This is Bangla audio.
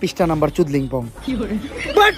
পৃষ্ঠা নাম্বার চুদলিং পং বাট